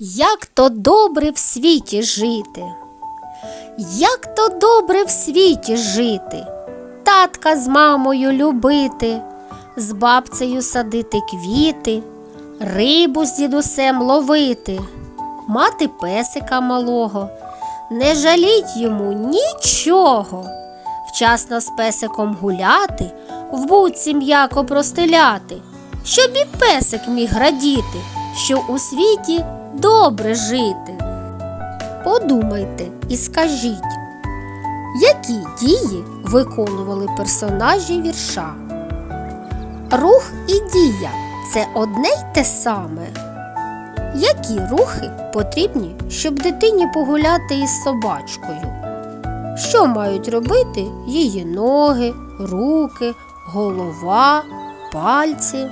Як то добре в світі жити, як то добре в світі жити, татка з мамою любити, з бабцею садити квіти, рибу з дідусем ловити, мати песика малого, не жаліть йому нічого, вчасно з песиком гуляти, в буці м'яко простеляти, щоб і песик міг радіти, що у світі добре жити. Подумайте і скажіть, які дії виконували персонажі вірша? Рух і дія це одне й те саме. Які рухи потрібні, щоб дитині погуляти із собачкою? Що мають робити її ноги, руки, голова, пальці?